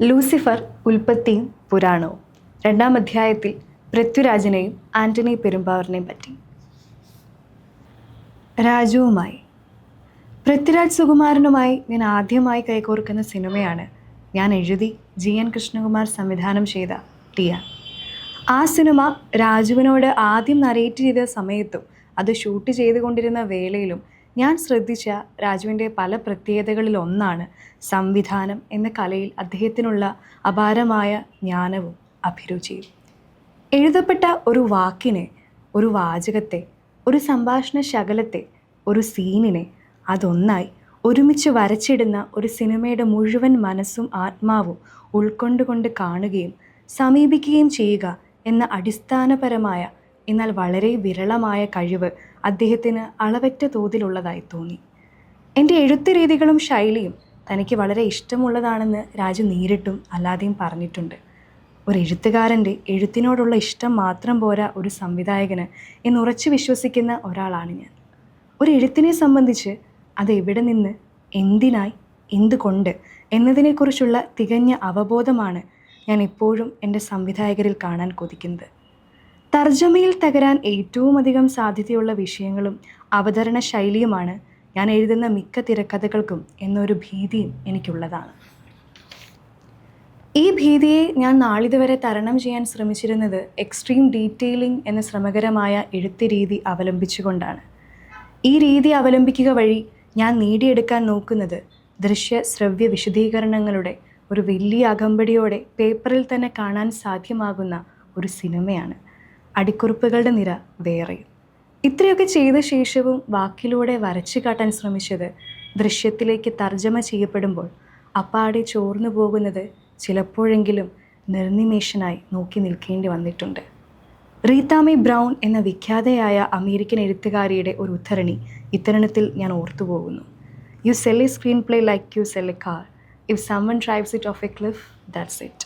Lucifer ഉൽപ്പത്തിയും പുരാണവും. രണ്ടാം അധ്യായത്തിൽ പൃഥ്വിരാജിനെയും ആന്റണി പെരുമ്പാവറിനെയും പറ്റി. രാജുവുമായി. പൃഥ്വിരാജ് സുകുമാരനുമായി ഞാൻ ആദ്യമായി കൈകോർക്കുന്ന സിനിമയാണ് ഞാൻ എഴുതി ജി എൻ കൃഷ്ണകുമാർ സംവിധാനം ചെയ്ത ടിയ ആ സിനിമ രാജുവിനോട് ആദ്യം നരേറ്റ് ചെയ്ത സമയത്തും അത് ഷൂട്ട് ചെയ്തുകൊണ്ടിരുന്ന വേളയിലും ഞാൻ ശ്രദ്ധിച്ച രാജുവിന്റെ പല പ്രത്യേകതകളിൽ ഒന്നാണ് സംവിധാനം എന്ന കലയിൽ അദ്ദേഹത്തിനുള്ള അപാരമായ ജ്ഞാനവും അഭിരുചിയും. എഴുതപ്പെട്ട ഒരു വാക്കിനെ ഒരു വാചകത്തെ ഒരു സംഭാഷണ ശകലത്തെ ഒരു സീനിനെ അതൊന്നായി ഒരുമിച്ച് വരച്ചിടുന്ന ഒരു സിനിമയുടെ മുഴുവൻ മനസ്സും ആത്മാവും ഉൾക്കൊണ്ടുകൊണ്ട് കാണുകയും സമീപിക്കുകയും ചെയ്യുക എന്ന അടിസ്ഥാനപരമായ എന്നാൽ വളരെ വിരളമായ കഴിവ് അദ്ദേഹത്തിന് അളവറ്റ തോതിലുള്ളതായി തോന്നി. എന്റെ എഴുത്ത് രീതികളും ശൈലിയും തനിക്ക് വളരെ ഇഷ്ടമുള്ളതാണെന്ന് രാജു നേരിട്ടും അല്ലാതെയും പറഞ്ഞിട്ടുണ്ട്. ഒരു എഴുത്തുകാരന്റെ എഴുത്തിനോടുള്ള ഇഷ്ടം മാത്രം പോരാ ഒരു സംവിധായകന് എന്ന് ഉറച്ചു വിശ്വസിക്കുന്ന ഒരാളാണ് ഞാൻ. ഒരു എഴുത്തിനെ സംബന്ധിച്ച് അത് എവിടെ നിന്ന് എന്തിനായി എന്തുകൊണ്ട് എന്നതിനെക്കുറിച്ചുള്ള തികഞ്ഞ അവബോധമാണ് ഞാൻ എപ്പോഴും എന്റെ സംവിധായകരിൽ കാണാൻ കൊതിക്കുന്നത്. തർജമയിൽ തകരാൻ ഏറ്റവും അധികം സാധ്യതയുള്ള വിഷയങ്ങളും അവതരണ ശൈലിയുമാണ് ഞാൻ എഴുതുന്ന മിക്ക തിരക്കഥകൾക്കും എന്നൊരു ഭീതിയും എനിക്കുള്ളതാണ്. ഈ ഭീതിയെ ഞാൻ നാളിതുവരെ തരണം ചെയ്യാൻ ശ്രമിച്ചിരുന്നത് എക്സ്ട്രീം ഡീറ്റെയിലിംഗ് എന്ന ശ്രമകരമായ എഴുത്ത് രീതി അവലംബിച്ചുകൊണ്ടാണ്. ഈ രീതി അവലംബിക്കുക വഴി ഞാൻ നേടിയെടുക്കാൻ നോക്കുന്നത് ദൃശ്യ ശ്രവ്യ വിശദീകരണങ്ങളുടെ ഒരു വലിയ അകമ്പടിയോടെ പേപ്പറിൽ തന്നെ കാണാൻ സാധ്യമാകുന്ന ഒരു സിനിമയാണ്. അടിക്കുറിപ്പുകളുടെ നിര വേറെ. ഇത്രയൊക്കെ ചെയ്ത ശേഷവും വാക്കിലൂടെ വരച്ചു കാട്ടാൻ ശ്രമിച്ചത് ദൃശ്യത്തിലേക്ക് തർജമ ചെയ്യപ്പെടുമ്പോൾ അപ്പാടെ ചോർന്നു പോകുന്നത് ചിലപ്പോഴെങ്കിലും നിർനിമേഷനായി നോക്കി നിൽക്കേണ്ടി വന്നിട്ടുണ്ട്. റീതാമി ബ്രൗൺ എന്ന വിഖ്യാതയായ അമേരിക്കൻ എഴുത്തുകാരിയുടെ ഒരു ഉദ്ധരണി ഇത്തരണത്തിൽ ഞാൻ ഓർത്തുപോകുന്നു you sell a screenplay like you sell a car if someone drives it off a cliff that's it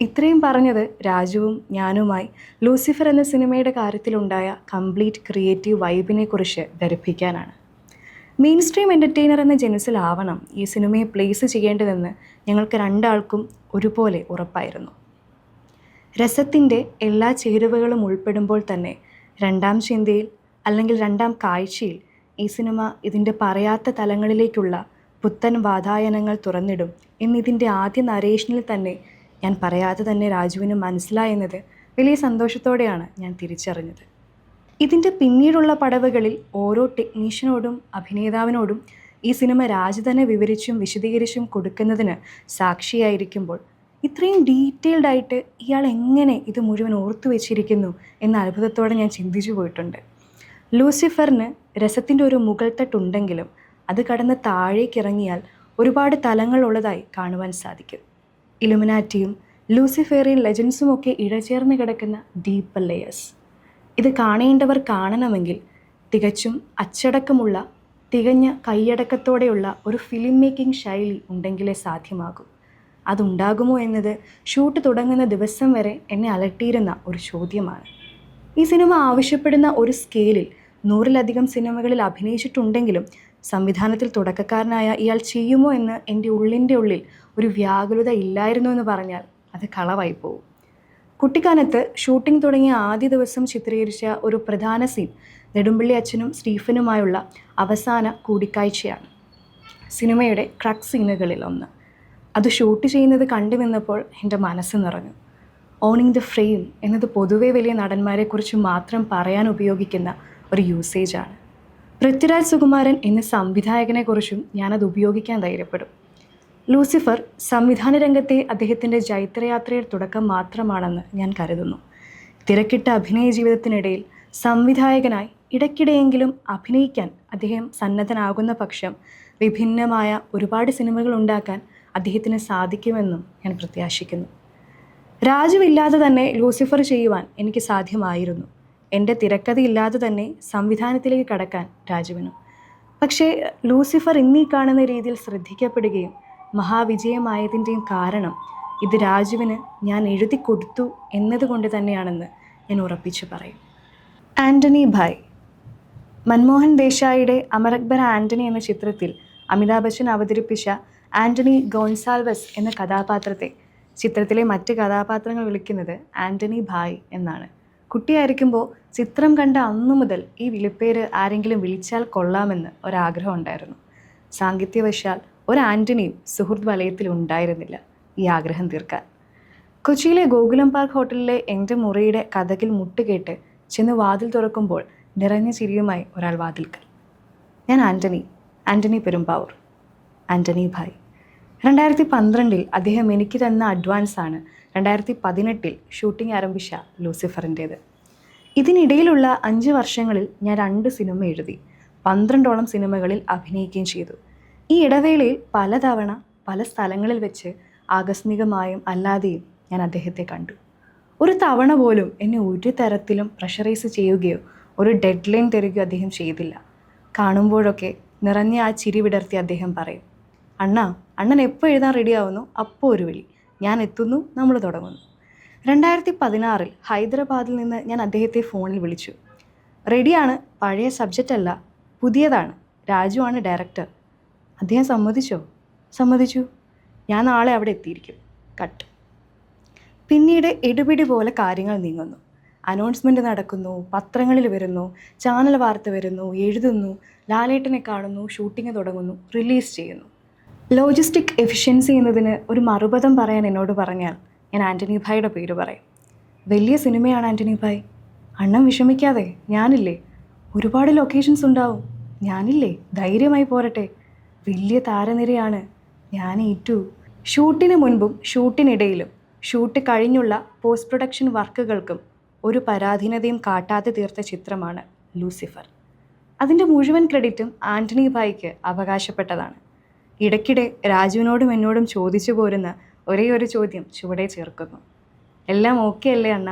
ഇത്രയും പറഞ്ഞത് രാജുവും ഞാനുമായി ലൂസിഫർ എന്ന സിനിമയുടെ കാര്യത്തിലുണ്ടായ കംപ്ലീറ്റ് ക്രിയേറ്റീവ് വൈബിനെ കുറിച്ച് ധരിപ്പിക്കാനാണ്. മെയിൻ സ്ട്രീം എന്റർടൈനർ എന്ന ജനുസിലാവണം ഈ സിനിമയെ പ്ലേസ് ചെയ്യേണ്ടതെന്ന് ഞങ്ങൾക്ക് രണ്ടാൾക്കും ഒരുപോലെ ഉറപ്പായിരുന്നു. രസത്തിന്റെ എല്ലാ ചേരുവകളും ഉൾപ്പെടുമ്പോൾ തന്നെ രണ്ടാം ചിന്തയിൽ അല്ലെങ്കിൽ രണ്ടാം കാഴ്ചയിൽ ഈ സിനിമ ഇതിന്റെ പറയാത്ത തലങ്ങളിലേക്കുള്ള പുത്തൻ വാതായനങ്ങൾ തുറന്നിടും എന്നിതിന്റെ ആദ്യ നരേഷനിൽ തന്നെ ഞാൻ പറയാതെ തന്നെ രാജുവിന് മനസ്സിലായെന്നത് വലിയ സന്തോഷത്തോടെയാണ് ഞാൻ തിരിച്ചറിഞ്ഞത്. ഇതിന്റെ പിന്നീടുള്ള പടവുകളിൽ ഓരോ ടെക്നീഷ്യനോടും അഭിനേതാവിനോടും ഈ സിനിമ രാജു തന്നെ വിവരിച്ചും വിശദീകരിച്ചും കൊടുക്കുന്നതിന് സാക്ഷിയായിരിക്കുമ്പോൾ ഇത്രയും ഡീറ്റെയിൽഡ് ആയിട്ട് ഇയാൾ എങ്ങനെ ഇത് മുഴുവൻ ഓർത്തു വെച്ചിരിക്കുന്നു എന്ന അത്ഭുതത്തോടെ ഞാൻ ചിന്തിച്ചു പോയിട്ടുണ്ട്. ലൂസിഫറിന് രസത്തിന്റെ ഒരു മുകൾ തട്ടുണ്ടെങ്കിലും അത് കടന്ന് താഴേക്കിറങ്ങിയാൽ ഒരുപാട് തലങ്ങളുള്ളതായി കാണുവാൻ സാധിക്കും. ഇലുമിനാറ്റിയും ലൂസിഫേറിയൻ ലെജൻസും ഒക്കെ ഇഴചേർന്ന് കിടക്കുന്ന ഡീപ്പ് ലെയേഴ്സ് ഇത് കാണേണ്ടവർ കാണണമെങ്കിൽ തികച്ചും അച്ചടക്കമുള്ള തികഞ്ഞ കൈയടക്കത്തോടെയുള്ള ഒരു ഫിലിം മേക്കിംഗ് ശൈലി ഉണ്ടെങ്കിലേ സാധ്യമാകൂ. അതുണ്ടാകുമോ എന്നത് ഷൂട്ട് തുടങ്ങുന്ന ദിവസം വരെ എന്നെ അലട്ടിയിരുന്ന ഒരു ചോദ്യമാണ്. ഈ സിനിമ ആവശ്യപ്പെടുന്ന ഒരു സ്കെയിലിൽ നൂറിലധികം സിനിമകളിൽ അഭിനയിച്ചിട്ടുണ്ടെങ്കിലും സംവിധാനത്തിൽ തുടക്കക്കാരനായ ഇയാൾ ചെയ്യുമോ എന്ന് എന്റെ ഉള്ളിന്റെ ഉള്ളിൽ ഒരു വ്യാകുലത ഇല്ലായിരുന്നു എന്ന് പറഞ്ഞാൽ അത് കളവായി പോകും കുട്ടിക്കാലത്ത് ഷൂട്ടിംഗ് തുടങ്ങിയ ആദ്യ ദിവസം ചിത്രീകരിച്ച ഒരു പ്രധാന സീൻ നെടുമ്പള്ളി അച്ഛനും സ്റ്റീഫനുമായുള്ള അവസാന കൂടിക്കാഴ്ചയാണ്. സിനിമയുടെ ക്രക് സീനുകളിൽ ഒന്ന്. അത് ഷൂട്ട് ചെയ്യുന്നത് കണ്ടു നിന്നപ്പോൾ എന്റെ മനസ്സ് നിറഞ്ഞു. ഓണിങ് ദ ഫ്രെയിം എന്നത് പൊതുവേ വലിയ നടന്മാരെക്കുറിച്ച് മാത്രം പറയാൻ ഉപയോഗിക്കുന്ന ഒരു യൂസേജാണ്. പൃഥ്വിരാജ് സുകുമാരൻ എന്ന സംവിധായകനെക്കുറിച്ചും ഞാനത് ഉപയോഗിക്കാൻ ധൈര്യപ്പെടും. ലൂസിഫർ സംവിധാന രംഗത്തെ അദ്ദേഹത്തിന്റെ ജൈത്രയാത്രയുടെ തുടക്കം മാത്രമാണെന്ന് ഞാൻ കരുതുന്നു. തിരക്കിട്ട അഭിനയ ജീവിതത്തിനിടയിൽ സംവിധായകനായി ഇടയ്ക്കിടെയെങ്കിലും അഭിനയിക്കാൻ അദ്ദേഹം സന്നദ്ധനാകുന്ന പക്ഷം വിഭിന്നമായ ഒരുപാട് സിനിമകൾ ഉണ്ടാക്കാൻ അദ്ദേഹത്തിന് സാധിക്കുമെന്നും ഞാൻ പ്രത്യാശിക്കുന്നു. രാജുവില്ലാതെ തന്നെ ലൂസിഫർ ചെയ്യുവാൻ എനിക്ക് സാധ്യമായിരുന്നു. എന്റെ തിരക്കഥയില്ലാതെ തന്നെ സംവിധാനത്തിലേക്ക് കടക്കാൻ രാജുവിനും. പക്ഷേ ലൂസിഫർ ഇന്നീ കാണുന്ന രീതിയിൽ ശ്രദ്ധിക്കപ്പെടുകയും മഹാവിജയമായതിന്റെയും കാരണം ഇത് രാജുവിന് ഞാൻ എഴുതി കൊടുത്തു എന്നതുകൊണ്ട് തന്നെയാണെന്ന് ഞാൻ ഉറപ്പിച്ചു പറയും. ആന്റണി ഭായ്. മൻമോഹൻ ദേശായിയുടെ അമർ അക്ബർ ആന്റണി എന്ന ചിത്രത്തിൽ അമിതാഭ് ബച്ചൻ അവതരിപ്പിച്ച ആന്റണി ഗോൺസാൽവസ് എന്ന കഥാപാത്രത്തെ ചിത്രത്തിലെ മറ്റ് കഥാപാത്രങ്ങൾ വിളിക്കുന്നത് ആന്റണി ഭായ് എന്നാണ്. കുട്ടിയായിരിക്കുമ്പോൾ ചിത്രം കണ്ട അന്നു മുതൽ ഈ വിളിപ്പേര് ആരെങ്കിലും വിളിച്ചാൽ കൊള്ളാമെന്ന് ഒരാഗ്രഹം ഉണ്ടായിരുന്നു. സാങ്കേതികവശാൽ ഒരു ആന്റണിയും സുഹൃത്ത് വലയത്തിൽ ഉണ്ടായിരുന്നില്ല ഈ ആഗ്രഹം തീർക്കാൻ. കൊച്ചിയിലെ ഗോകുലം പാർക്ക് ഹോട്ടലിലെ എന്റെ മുറിയുടെ കഥകിൽ മുട്ടുകേട്ട് ചെന്ന് വാതിൽ തുറക്കുമ്പോൾ നിറഞ്ഞ ചിരിയുമായി ഒരാൾ വാതിൽക്കൽ. ഞാൻ ആന്റണി ആന്റണി പെരുമ്പാവൂർ. ആന്റണി ഭായ്. രണ്ടായിരത്തി പന്ത്രണ്ടിൽ അദ്ദേഹം എനിക്ക് തന്ന അഡ്വാൻസ് ആണ് രണ്ടായിരത്തി പതിനെട്ടിൽ ഷൂട്ടിംഗ് ആരംഭിച്ച ലൂസിഫറിന്റേത് ഇതിനിടയിലുള്ള അഞ്ച് വർഷങ്ങളിൽ ഞാൻ രണ്ട് സിനിമ എഴുതി പന്ത്രണ്ടോളം സിനിമകളിൽ അഭിനയിക്കുകയും ചെയ്തു. ഈ ഇടവേളയിൽ പലതവണ പല സ്ഥലങ്ങളിൽ വെച്ച് ആകസ്മികമായും അല്ലാതെയും ഞാൻ അദ്ദേഹത്തെ കണ്ടു. ഒരു തവണ പോലും എന്നെ ഒരു തരത്തിലും പ്രഷറൈസ് ചെയ്യുകയോ ഒരു ഡെഡ് ലൈൻ തരികയോ അദ്ദേഹം ചെയ്തില്ല. കാണുമ്പോഴൊക്കെ നിറഞ്ഞ ആ ചിരി വിടർത്തി അദ്ദേഹം പറയും അണ്ണ അണ്ണൻ എപ്പോൾ എഴുതാൻ റെഡിയാവുന്നു അപ്പോൾ ഒരു വിളി. ഞാൻ എത്തുന്നു നമ്മൾ തുടങ്ങുന്നു. രണ്ടായിരത്തി പതിനാറിൽ ഹൈദരാബാദിൽ നിന്ന് ഞാൻ അദ്ദേഹത്തെ ഫോണിൽ വിളിച്ചു. റെഡിയാണ് പഴയ സബ്ജക്റ്റ് അല്ല പുതിയതാണ്. രാജു ആണ് ഡയറക്ടർ അദ്ദേഹം സമ്മതിച്ചോ? സമ്മതിച്ചു. ഞാൻ നാളെ അവിടെ എത്തിയിരിക്കും. കട്ട് പിന്നീട് എടുപിടി പോലെ കാര്യങ്ങൾ നീങ്ങുന്നു. അനൗൺസ്മെന്റ് നടക്കുന്നു പത്രങ്ങളിൽ വരുന്നു ചാനൽ വാർത്ത വരുന്നു എഴുതുന്നു ലാലേട്ടനെ കാണുന്നു ഷൂട്ടിംഗ് തുടങ്ങുന്നു റിലീസ് ചെയ്യുന്നു. ലോജിസ്റ്റിക് എഫിഷ്യൻസി എന്നതിന് ഒരു മറുപദം പറയാൻ എന്നോട് പറഞ്ഞാൽ ഞാൻ ആന്റണി ഭായിയുടെ പേര് പറയും. വലിയ സിനിമയാണ് ആന്റണി ഭായ്. അണ്ണം വിഷമിക്കാതെ ഞാനില്ലേ? ഒരുപാട് ലൊക്കേഷൻസ് ഉണ്ടാവും. ഞാനില്ലേ? ധൈര്യമായി പോരട്ടെ. വലിയ താരനിരയാണ് ഞാൻ ഏറ്റു. ഷൂട്ടിന് മുൻപും ഷൂട്ടിനിടയിലും ഷൂട്ട് കഴിഞ്ഞുള്ള പോസ്റ്റ് പ്രൊഡക്ഷൻ വർക്കുകൾക്കും ഒരു പരാധീനതയും കാട്ടാതെ തീർത്ത ചിത്രമാണ് ലൂസിഫർ. അതിന്റെ മുഴുവൻ ക്രെഡിറ്റും ആന്റണി ഭായിക്ക് അവകാശപ്പെട്ടതാണ്. ഇടയ്ക്കിടെ രാജുവിനോടും എന്നോടും ചോദിച്ചു പോരുന്ന ഒരേ ഒരു ചോദ്യം ചുവടെ ചേർക്കുന്നു. എല്ലാം ഓക്കെ അല്ലേ അണ്ണ?